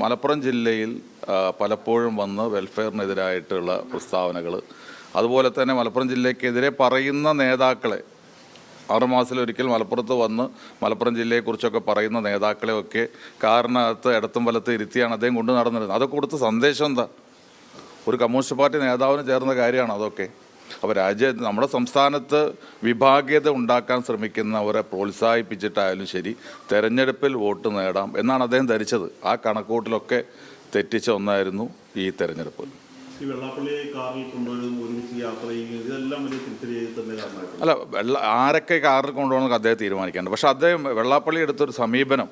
മലപ്പുറം ജില്ലയിൽ പലപ്പോഴും വന്ന് വെൽഫെയറിനെതിരായിട്ടുള്ള പ്രസ്താവനകൾ. അതുപോലെ തന്നെ മലപ്പുറം ജില്ലയ്ക്കെതിരെ പറയുന്ന നേതാക്കളെ ആറുമാസത്തിലൊരിക്കൽ മലപ്പുറത്ത് വന്ന് മലപ്പുറം ജില്ലയെക്കുറിച്ചൊക്കെ പറയുന്ന നേതാക്കളെ ഒക്കെ കാറിനകത്ത് ഇടത്തും വലത്ത് ഇരുത്തിയാണ് അദ്ദേഹം കൊണ്ടു നടന്നിരുന്നത്. അതൊക്കെ കൊടുത്ത സന്ദേശം എന്താ? ഒരു കമ്മ്യൂണിസ്റ്റ് പാർട്ടി നേതാവിന് ചേർന്ന കാര്യമാണ് അതൊക്കെ? അപ്പോൾ രാജ്യ നമ്മുടെ സംസ്ഥാനത്ത് വിഭാഗീയത ഉണ്ടാക്കാൻ ശ്രമിക്കുന്നവരെ പ്രോത്സാഹിപ്പിച്ചിട്ടായാലും ശരി തെരഞ്ഞെടുപ്പിൽ വോട്ട് നേടാം എന്നാണ് അദ്ദേഹം ധരിച്ചത്. ആ കണക്കൂട്ടിലൊക്കെ തെറ്റിച്ച ഒന്നായിരുന്നു ഈ തെരഞ്ഞെടുപ്പ്. ഈ വെള്ളാപ്പള്ളിയെ കാറിൽ കൊണ്ടുവരും ഒരുമിച്ച് യാത്ര ചെയ്യുക ഇതെല്ലാം വലിയ തിരിച്ചടി തന്നെ കാരണമായിട്ടുണ്ട്. അല്ല വെള്ള ആരൊക്കെ കാറിൽ കൊണ്ടുപോകണമെന്നൊക്കെ അദ്ദേഹം തീരുമാനിക്കേണ്ട പക്ഷേ അദ്ദേഹം വെള്ളാപ്പള്ളി എടുത്തൊരു സമീപനം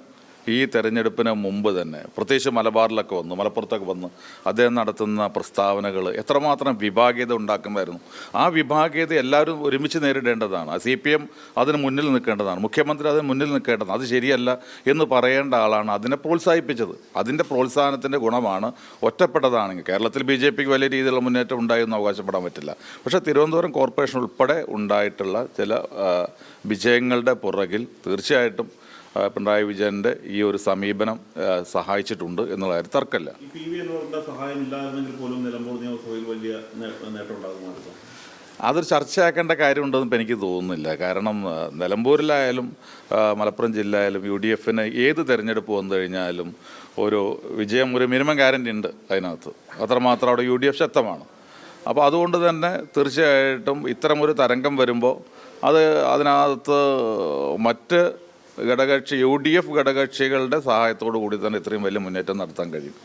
ഈ തെരഞ്ഞെടുപ്പിന് മുമ്പ് തന്നെ പ്രത്യേകിച്ച് മലബാറിലൊക്കെ വന്നു മലപ്പുറത്തൊക്കെ വന്ന് അദ്ദേഹം നടത്തുന്ന പ്രസ്താവനകൾ എത്രമാത്രം വിഭാഗീയത ഉണ്ടാക്കുന്നതായിരുന്നു ആ വിഭാഗീയത എല്ലാവരും ഒരുമിച്ച് നേരിടേണ്ടതാണ്. സി പി എം അതിന് മുന്നിൽ നിൽക്കേണ്ടതാണ്. മുഖ്യമന്ത്രി അതിന് മുന്നിൽ നിൽക്കേണ്ടതാണ്. അത് ശരിയല്ല എന്ന് പറയേണ്ട ആളാണ് അതിനെ പ്രോത്സാഹിപ്പിച്ചത്. അതിന്റെ പ്രോത്സാഹനത്തിന്റെ ഗുണമാണ് ഒറ്റപ്പെട്ടതാണെങ്കിൽ. കേരളത്തിൽ ബി ജെ പിക്ക് വലിയ രീതിയിലുള്ള മുന്നേറ്റം ഉണ്ടായെന്ന് അവകാശപ്പെടാൻ പറ്റില്ല. പക്ഷേ തിരുവനന്തപുരം കോർപ്പറേഷൻ ഉൾപ്പെടെ ഉണ്ടായിട്ടുള്ള ചില വിജയങ്ങളുടെ പുറകിൽ തീർച്ചയായിട്ടും പിണറായി വിജയന്റെ ഈ ഒരു സമീപനം സഹായിച്ചിട്ടുണ്ട് എന്നുള്ള കാര്യം തർക്കമില്ല. അതൊരു ചർച്ചയാക്കേണ്ട കാര്യമുണ്ടെന്ന് എനിക്ക് തോന്നുന്നില്ല. കാരണം നിലമ്പൂരിലായാലും മലപ്പുറം ജില്ലയിലും യു ഡി എഫിന് ഏത് തിരഞ്ഞെടുപ്പ് വന്നു കഴിഞ്ഞാലും ഒരു വിജയം ഒരു മിനിമം ഗ്യാരന്റി ഉണ്ട് അതിനകത്ത്. അത്രമാത്രം അവിടെ യു ഡി എഫ് ശക്തമാണ്. അപ്പോൾ അതുകൊണ്ട് തന്നെ തീർച്ചയായിട്ടും ഇത്തരമൊരു തരംഗം വരുമ്പോൾ അത് അതിനകത്ത് മറ്റ് ഘടകകക്ഷി യു ഡി എഫ് ഘടകകക്ഷികളുടെ സഹായത്തോടു കൂടി തന്നെ ഇത്രയും വലിയ മുന്നേറ്റം നടത്താൻ കഴിയും.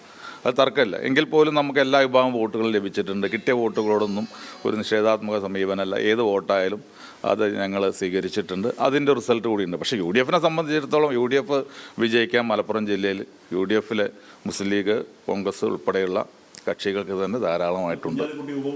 അത് തർക്കമില്ല. എങ്കിൽ പോലും നമുക്ക് എല്ലാ വിഭാഗം വോട്ടുകളും ലഭിച്ചിട്ടുണ്ട്. കിട്ടിയ വോട്ടുകളോടൊന്നും ഒരു നിഷേധാത്മക സമീപനമല്ല. ഏത് വോട്ടായാലും അത് ഞങ്ങൾ സ്വീകരിച്ചിട്ടുണ്ട്. അതിന്റെ റിസൾട്ട് കൂടിയുണ്ട്. പക്ഷേ യു ഡി എഫിനെ സംബന്ധിച്ചിടത്തോളം യു ഡി എഫ് വിജയിക്കാൻ മലപ്പുറം ജില്ലയിൽ യു ഡി എഫിലെ മുസ്ലിം ലീഗ് കോൺഗ്രസ് ഉൾപ്പെടെയുള്ള കക്ഷികൾക്ക് തന്നെ ധാരാളമായിട്ടുണ്ട്.